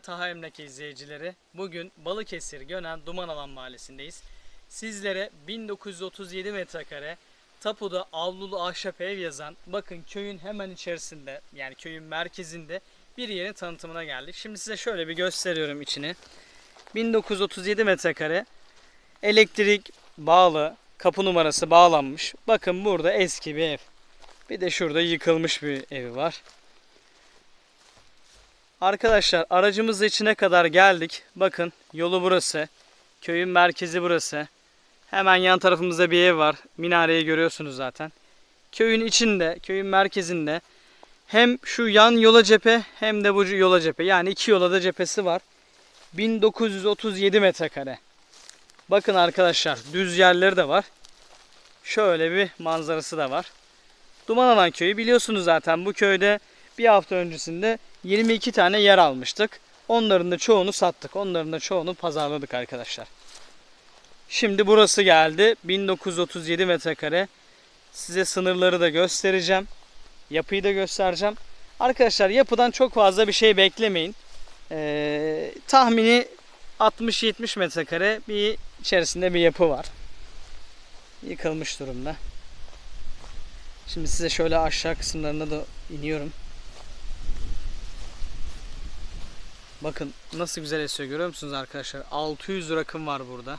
Taha Emlak izleyicileri. Bugün Balıkesir Gönen Dumanalan Mahallesi'ndeyiz. Sizlere 1937 metrekare tapuda avlulu ahşap ev yazan bakın köyün hemen içerisinde yani köyün merkezinde bir yerin tanıtımına geldik. Şimdi size şöyle bir gösteriyorum içini. 1937 metrekare elektrik bağlı kapı numarası bağlanmış. Bakın burada eski bir ev. Bir de şurada yıkılmış bir evi var. Arkadaşlar aracımız içine kadar geldik. Bakın yolu burası. Köyün merkezi burası. Hemen yan tarafımızda bir ev var. Minareyi görüyorsunuz zaten. Köyün içinde, köyün merkezinde hem şu yan yola cephe hem de bu yola cephe. Yani iki yola da cephesi var. 1937 metrekare. Bakın arkadaşlar düz yerleri de var. Şöyle bir manzarası da var. Dumanalan köyü biliyorsunuz zaten bu köyde bir hafta öncesinde 22 tane yer almıştık. Onların da çoğunu sattık. Onların da çoğunu pazarladık arkadaşlar. Şimdi burası geldi. 1937 metrekare. Size sınırları da göstereceğim. Yapıyı da göstereceğim. Arkadaşlar yapıdan çok fazla bir şey beklemeyin. Ee, tahmini 60-70 metrekare bir içerisinde bir yapı var. Yıkılmış durumda. Şimdi size şöyle aşağı kısımlarına da iniyorum. Bakın nasıl güzel esiyor görüyor musunuz arkadaşlar? 600 rakım var burada.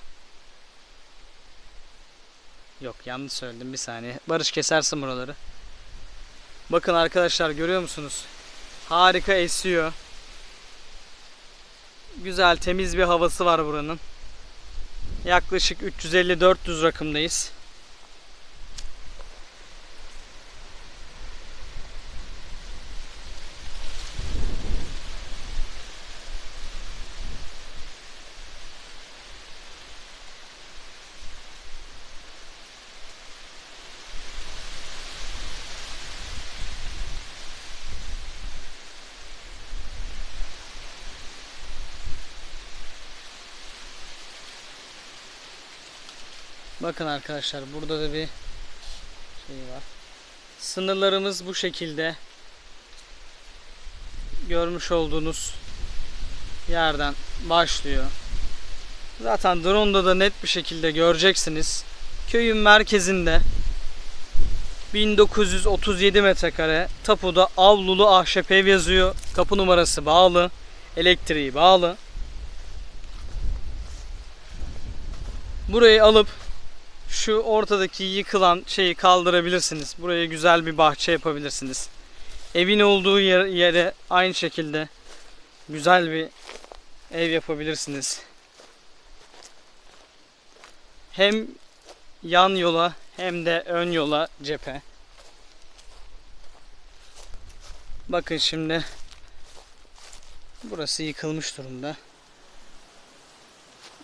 Yok yanlış söyledim bir saniye. Barış kesersin buraları. Bakın arkadaşlar görüyor musunuz? Harika esiyor. Güzel temiz bir havası var buranın. Yaklaşık 350-400 rakımdayız. Bakın arkadaşlar burada da bir şey var. Sınırlarımız bu şekilde. Görmüş olduğunuz yerden başlıyor. Zaten drone'da da net bir şekilde göreceksiniz. Köyün merkezinde 1937 metrekare tapuda avlulu ahşap ev yazıyor. Kapı numarası bağlı. Elektriği bağlı. Burayı alıp şu ortadaki yıkılan şeyi kaldırabilirsiniz. Buraya güzel bir bahçe yapabilirsiniz. Evin olduğu yer- yere aynı şekilde güzel bir ev yapabilirsiniz. Hem yan yola hem de ön yola cephe. Bakın şimdi burası yıkılmış durumda.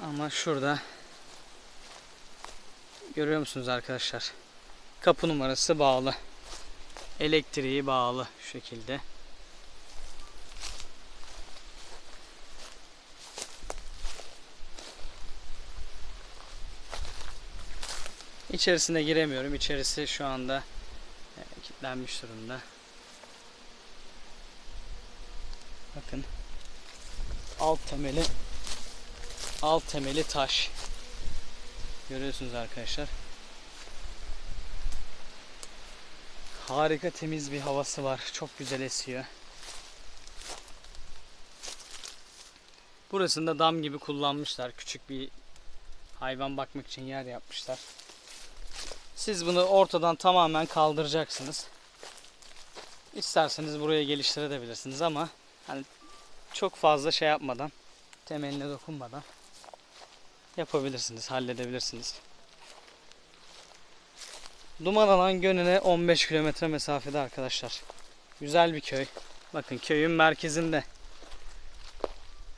Ama şurada Görüyor musunuz arkadaşlar? Kapı numarası bağlı. Elektriği bağlı şu şekilde. İçerisine giremiyorum. İçerisi şu anda e, kilitlenmiş durumda. Bakın. Alt temeli alt temeli taş. Görüyorsunuz arkadaşlar. Harika temiz bir havası var. Çok güzel esiyor. Burasını da dam gibi kullanmışlar. Küçük bir hayvan bakmak için yer yapmışlar. Siz bunu ortadan tamamen kaldıracaksınız. İsterseniz buraya geliştirebilirsiniz ama hani çok fazla şey yapmadan, temeline dokunmadan yapabilirsiniz, halledebilirsiniz. Dumanalan Gönen'e 15 kilometre mesafede arkadaşlar. Güzel bir köy. Bakın köyün merkezinde.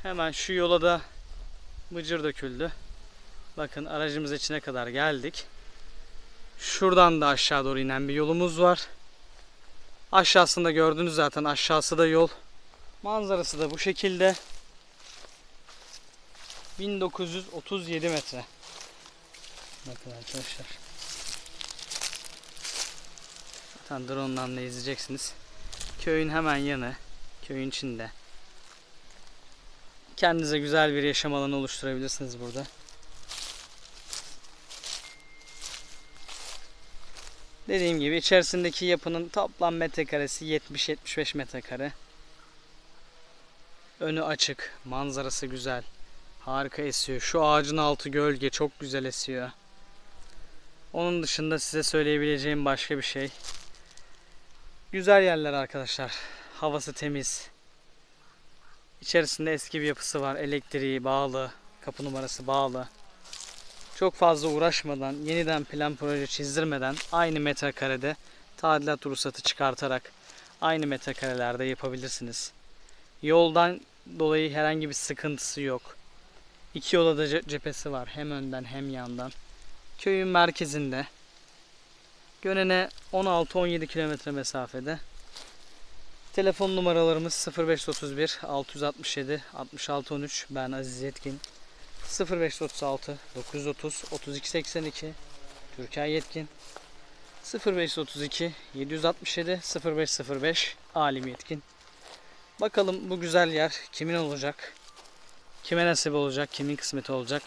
Hemen şu yola da bıcır döküldü. Bakın aracımız içine kadar geldik. Şuradan da aşağı doğru inen bir yolumuz var. Aşağısında gördünüz zaten aşağısı da yol. Manzarası da bu şekilde. 1937 metre. Bakın arkadaşlar. Zaten drone'dan da izleyeceksiniz. Köyün hemen yanı. Köyün içinde. Kendinize güzel bir yaşam alanı oluşturabilirsiniz burada. Dediğim gibi içerisindeki yapının toplam metrekaresi 70-75 metrekare. Önü açık, manzarası güzel. Harika esiyor. Şu ağacın altı gölge çok güzel esiyor. Onun dışında size söyleyebileceğim başka bir şey. Güzel yerler arkadaşlar. Havası temiz. İçerisinde eski bir yapısı var. Elektriği bağlı. Kapı numarası bağlı. Çok fazla uğraşmadan, yeniden plan proje çizdirmeden aynı metrekarede tadilat ruhsatı çıkartarak aynı metrekarelerde yapabilirsiniz. Yoldan dolayı herhangi bir sıkıntısı yok. İki yola da ce- cephesi var. Hem önden hem yandan. Köyün merkezinde. Gönene 16-17 kilometre mesafede. Telefon numaralarımız 0531 667 6613. Ben Aziz Yetkin. 0536 930 3282 Türkan Yetkin 0532 767 0505 Alim Yetkin Bakalım bu güzel yer kimin olacak? Kime nasip olacak? Kimin kısmeti olacak?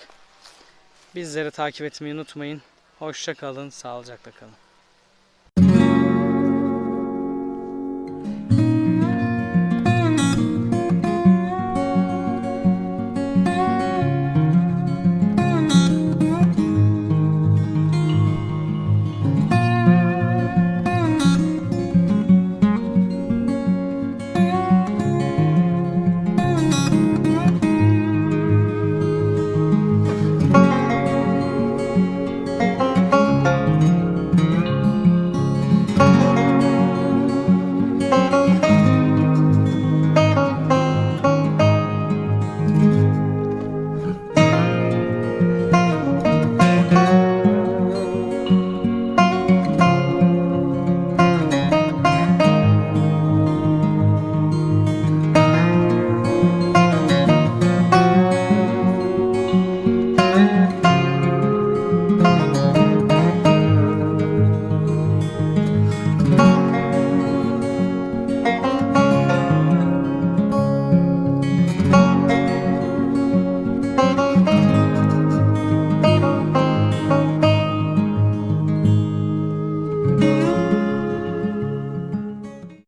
Bizleri takip etmeyi unutmayın. Hoşça kalın, sağlıcakla kalın.